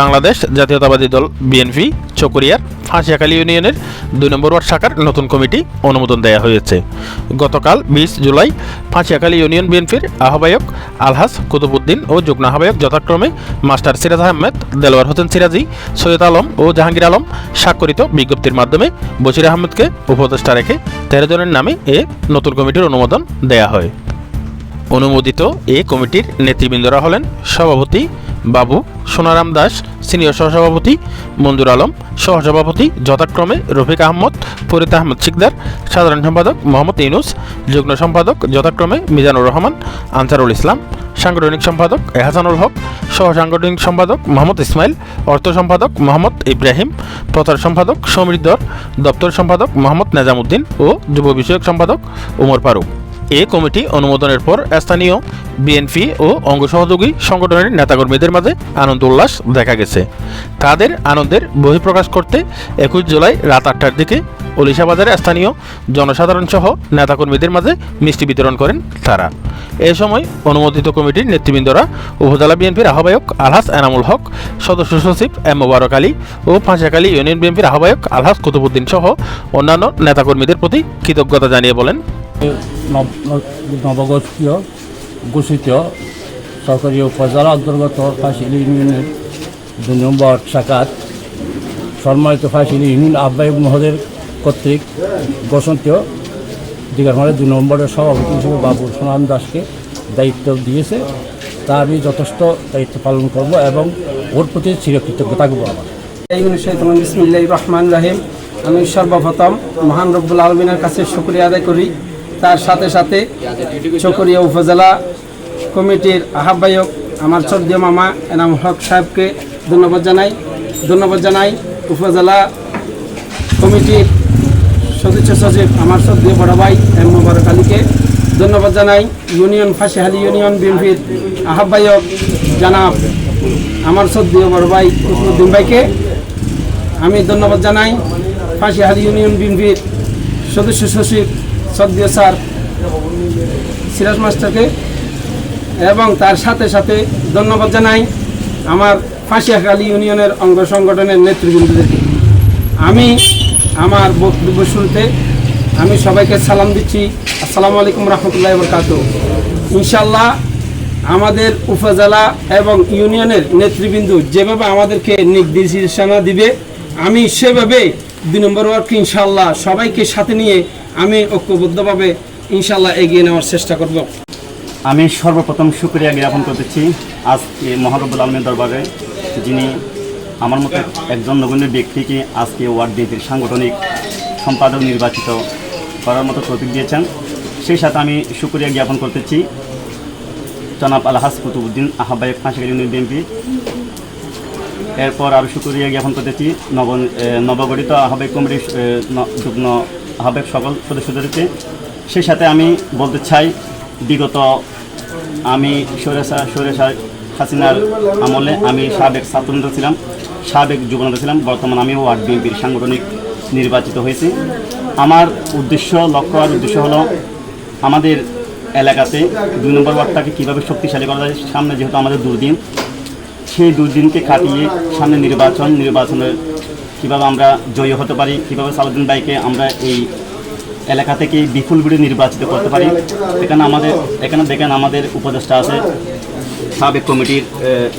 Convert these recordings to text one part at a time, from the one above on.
বাংলাদেশ জাতীয়তাবাদী দল বিএনপি চকরিয়ার ফাঁসিয়াখালী ইউনিয়নের দুই নম্বর ওয়ার্ড শাখার নতুন কমিটি অনুমোদন দেওয়া হয়েছে। গতকাল বিশ জুলাই ফাঁসিয়াখালী ইউনিয়ন বিএনপির আহ্বায়ক আলহাজ কুতুবুদ্দিন ও যুগ্ম আহ্বায়ক যথাক্রমে মাস্টার সিরাজ আহমেদ দেলোয়ার হোসেন সিরাজি সৈয়দ আলম ও জাহাঙ্গীর আলম স্বাক্ষরিত বিজ্ঞপ্তির মাধ্যমে বশির আহমেদকে উপদেষ্টা রেখে তেরো জনের নামে এ নতুন কমিটির অনুমোদন দেয়া হয়। অনুমোদিত এ কমিটির নেতৃবৃন্দরা হলেন সভাপতি বাবু সোনারাম দাস, সিনিয়র সহসভাপতি মঞ্জুর আলম, সহসভাপতি যথাক্রমে রফিক আহমদ, ফরিদ আহমদ শিকদার, সাধারণ সম্পাদক মোহাম্মদ ইউনুস, যুগ্ম সম্পাদক যথাক্রমে মিজানুর রহমান, আনসারুল ইসলাম, সাংগঠনিক সম্পাদক এহাসানুল হক সহ সাংগঠনিক সম্পাদক মোহাম্মদ ইসমাইল, অর্থ সম্পাদক মোহাম্মদ ইব্রাহিম, প্রচার সম্পাদক সমৃদ্ধর দপ্তর সম্পাদক মোহাম্মদ নেজামুদ্দিন ও যুব বিষয়ক সম্পাদক উমর ফারুক। এ কমিটি অনুমোদনের পর স্থানীয় বিএনপি ও অঙ্গ সহযোগী সংগঠনের নেতাকর্মীদের মাঝে আনন্দ উল্লাস দেখা গেছে। তাদের আনন্দের বহিঃপ্রকাশ করতে একুশ জুলাই রাত আটটার দিকে ওলিশা বাজারে স্থানীয় জনসাধারণ সহ নেতাকর্মীদের মাঝে মিষ্টি বিতরণ করেন তারা। এ সময় অনুমোদিত কমিটির নেতৃবৃন্দরা উপজেলা বিএনপির আহ্বায়ক আলহাস এনামুল হক, সদস্য সচিব এম মোবারক আলী ও পাঁচাকালী ইউনিয়ন বিএনপির আহ্বায়ক আলহাস কুতুবুদ্দিন সহ অন্যান্য নেতাকর্মীদের প্রতি কৃতজ্ঞতা জানিয়ে বলেন নব- নব- ঘোষিত সরকারি উপজেলা অন্তর্গত ফাঁসিল ইউনিয়নের দুই নম্বর শাখাত সম্মানিত ফাঁসিল ইউনিয়ন আহ্বায়ক মহোদয়ের কর্তৃক ঘোষিত দিঘারমালের দুই নম্বরের সভাপতি হিসেবে বাবু সোনাম দাসকে দায়িত্ব দিয়েছে। তা আমি যথেষ্ট দায়িত্ব পালন করব এবং ওর প্রতি চিরকৃতজ্ঞ থাকব আমার। রহমান রাহিম। আমি সর্বপ্রথম মহান রব্বুল আলমিনের কাছে শুক্রিয়া আদায় করি। তার সাথে সাথে চকরিয়া উপজেলা কমিটির আহ্বায়ক আমার শ্রদ্ধীয় মামা এনাম হক সাহেবকে ধন্যবাদ জানাই। ধন্যবাদ জানাই উপজেলা কমিটির সদস্য সচিব আমার শ্রদ্ধীয় বড় ভাই এম মোবারক আলীকে। ধন্যবাদ জানাই ইউনিয়ন ফাঁসিহালি ইউনিয়ন বিএনপির আহ্বায়ক জানাব আমার শ্রদ্ধীয় বড় ভাই কুসুদ্দিন ভাইকে। আমি ধন্যবাদ জানাই ফাঁসিহালি ইউনিয়ন বিএনপির সদস্য সচিব শ্রদ্ধীয় স্যার সিরাজ মাস্টারকে এবং তার সাথে সাথে ধন্যবাদ জানাই আমার ফাঁসিয়াখালী ইউনিয়নের অঙ্গ সংগঠনের নেতৃবৃন্দদেরকে। আমি আমার বক্তব্য শুরুতে আমি সবাইকে সালাম দিচ্ছি। আসসালামু আলাইকুম রহমতুল্লাহ বরকাত ইনশাল্লাহ আমাদের উপজেলা এবং ইউনিয়নের নেতৃবৃন্দ যেভাবে আমাদেরকে নির্দেশনা দিবে, আমি সেভাবে দুই নম্বর ওয়ার্ডকে ইনশাল্লাহ সবাইকে সাথে নিয়ে আমি ঐক্যবদ্ধভাবে ইনশাল্লাহ এগিয়ে নেওয়ার চেষ্টা করব। আমি সর্বপ্রথম শুক্রিয়া জ্ঞাপন করতেছি আজকে মহারবুল আলমের দরবারে, যিনি আমার মতো একজন নগণ্য ব্যক্তিকে আজকে ওয়ার্ড বিএনপির সাংগঠনিক সম্পাদক নির্বাচিত করার মতো প্রতীক দিয়েছেন। সেই সাথে আমি শুক্রিয়া জ্ঞাপন করতেছি জনাব আলহাস কুতুবুদ্দিন আহ্বায়ক ফাঁসিকালী বিএনপি এরপর আরও শুক্রিয়া জ্ঞাপন করতেছি। নব নবগঠিত আহ্বায়ক কমিটির যুগ্ম আহ্বায়ক সকল সদস্যদেরকে। সেই সাথে আমি বলতে চাই, বিগত আমি সরেসা সরেসা হাসিনার আমলে আমি সাবেক ছাত্রনেতা ছিলাম, সাবেক যুবনেতা ছিলাম। বর্তমানে আমি ওয়ার্ড বিএনপির সাংগঠনিক নির্বাচিত হয়েছি। আমার উদ্দেশ্য, লক্ষ্য আর উদ্দেশ্য হলো আমাদের এলাকাতে দুই নম্বর ওয়ার্ডটাকে কীভাবে শক্তিশালী করা যায়, সামনে যেহেতু আমাদের দুর্দিন সেই দুর্দিনকে কাটিয়ে সামনে নির্বাচন, নির্বাচনের কীভাবে আমরা জয়ী হতে পারি, কীভাবে সালাউদ্দিন ভাইকে আমরা এই এলাকা থেকে বিপুল বিড়ে নির্বাচিত করতে পারি, এখানে আমাদের, এখানে দেখেন আমাদের উপদেষ্টা আছে, সাবেক কমিটির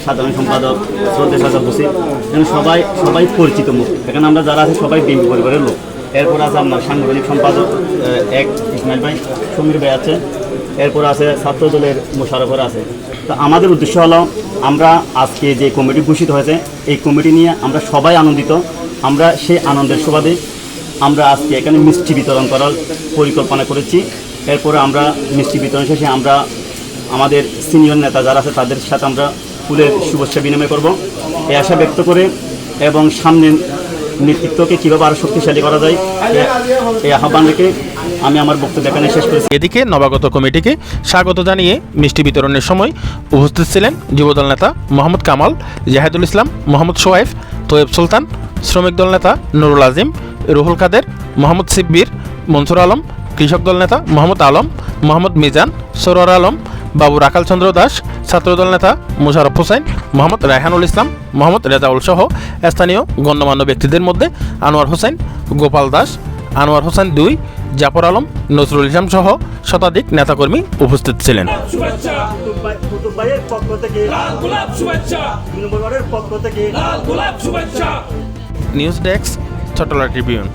সাধারণ সম্পাদক শ্রদ্ধা সাজা বসি, এখানে সবাই সবাই পরিচিত মুখ। এখানে আমরা যারা আছে সবাই বিএনপি পরিবারের লোক। এরপর আছে আপনার সাংগঠনিক সম্পাদক এক ইসমাইল ভাই, সমীর ভাই আছে। এরপর আছে ছাত্র দলের মোশারফর আছে। তো আমাদের উদ্দেশ্য হলো, আমরা আজকে যে কমিটি ঘোষিত হয়েছে, এই কমিটি নিয়ে আমরা সবাই আনন্দিত। আমরা সেই আনন্দের সুবাদে আমরা আজকে এখানে মিষ্টি বিতরণ করার পরিকল্পনা করেছি। এরপরে আমরা মিষ্টি বিতরণ শেষে আমরা আমাদের সিনিয়র নেতা যারা আছে, তাদের সাথে আমরা ফুলের শুভেচ্ছা বিনিময় করব। এই আশা ব্যক্ত করে এবং সামনে নেতৃত্বকে কীভাবে আরও শক্তিশালী করা যায় এই আহ্বান রেখে আমি আমার বক্তব্য এখানে শেষ করেছি। এদিকে নবাগত কমিটিকে স্বাগত জানিয়ে মিষ্টি বিতরণের সময় উপস্থিত ছিলেন যুবদল নেতা মোহাম্মদ কামাল, জাহেদুল ইসলাম, মোহাম্মদ সোয়াইফ, তোয়েব সুলতান, শ্রমিক দল নেতা নুরুল আজিম, রুহুল কাদের, মোহাম্মদ সিব্বির, মনসুর আলম, কৃষক দল নেতা মোহাম্মদ আলম, মোহাম্মদ মিজান, সরোয়ার আলম বাবু রাখাল চন্দ্র দাস ছাত্রদল নেতা মুশারফ হোসেন মোহাম্মদ রায়হানুল ইসলাম মোহাম্মদ রেজাউল সহ স্থানীয় গণ্যমান্য ব্যক্তিদের মধ্যে আনোয়ার হোসেন গোপাল দাস আনোয়ার হোসেন দুই জাফর আলম নজরুল ইসলাম সহ শতাধিক নেতাকর্মী উপস্থিত ছিলেন। News desk Chattala tribune.